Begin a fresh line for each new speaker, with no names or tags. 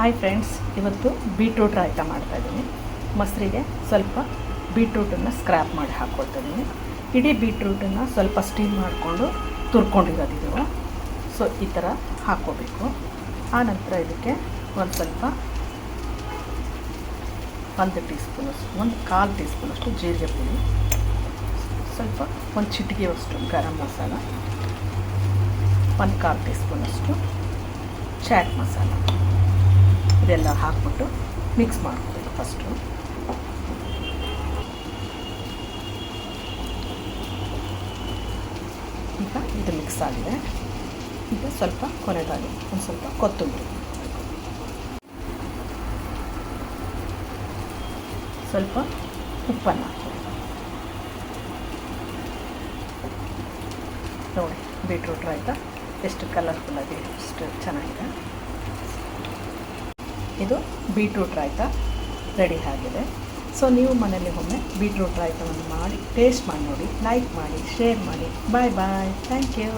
Hi friends ಇವತ್ತು beetroot raita ಮಾಡ್ತಾಯಿದ್ದೀನಿ ಮೊಸರಿಗೆ ಸ್ವಲ್ಪ ಬೀಟ್ರೂಟನ್ನು ಸ್ಕ್ರ್ಯಾಪ್ ಮಾಡಿ ಹಾಕ್ಕೊಳ್ತಾ ಇದ್ದೀನಿ. ಇಡೀ ಬೀಟ್ರೂಟನ್ನು ಸ್ವಲ್ಪ ಸ್ಟೀಮ್ ಮಾಡಿಕೊಂಡು ತುರ್ಕೊಂಡಿರೋದಿದು ಸೊ ಈ ಥರ ಹಾಕ್ಕೋಬೇಕು. ಆನಂತರ ಇದಕ್ಕೆ ಒಂದು ಸ್ವಲ್ಪ ಒಂದು ಟೀ ಒಂದು ಕಾಲು ಟೀ ಸ್ಪೂನಷ್ಟು ಜೀರಿಗೆ ಪುಡಿ, ಸ್ವಲ್ಪ ಒಂದು ಚಿಟಿಕೆಯಷ್ಟು ಗರಂ ಮಸಾಲ, ಒಂದು ಕಾಲು ಟೀ ಸ್ಪೂನಷ್ಟು ಚಾಟ್ ಮಸಾಲ. ಇದೆಲ್ಲ ಹಾಕ್ಬಿಟ್ಟು ಮಿಕ್ಸ್ ಮಾಡ್ಕೋಬೇಕು ಫಸ್ಟು ಈಗ ಇದು ಮಿಕ್ಸ್ ಆಗಿದೆ. ಈಗ ಸ್ವಲ್ಪ ಕೊನೆದಾಗಿ ಒಂದು ಸ್ವಲ್ಪ ಕೊತ್ತಂಬರಿ. ಸ್ವಲ್ಪ ಉಪ್ಪನ್ನು ಹಾಕ್ಬೇಕು ನೋಡಿ ಬೀಟ್ರೂಟ್ ಆಯಿತಾ ಎಷ್ಟು ಕಲರ್ಫುಲ್ಲಾಗಿ ಎಷ್ಟು ಚೆನ್ನಾಗಿದೆ. ಇದು ಬೀಟ್ರೂಟ್ ರಾಯ್ತ ರೆಡಿ ಆಗಿದೆ. ಸೊ ನೀವು ಮನೇಲಿ ಒಮ್ಮೆ ಬೀಟ್ರೂಟ್ ರಾಯ್ತವನ್ನು ಮಾಡಿ ಟೇಸ್ಟ್ ಮಾಡಿ ನೋಡಿ ಲೈಕ್ ಮಾಡಿ ಶೇರ್ ಮಾಡಿ. ಬಾಯ್ ಬಾಯ್ ಥ್ಯಾಂಕ್ ಯು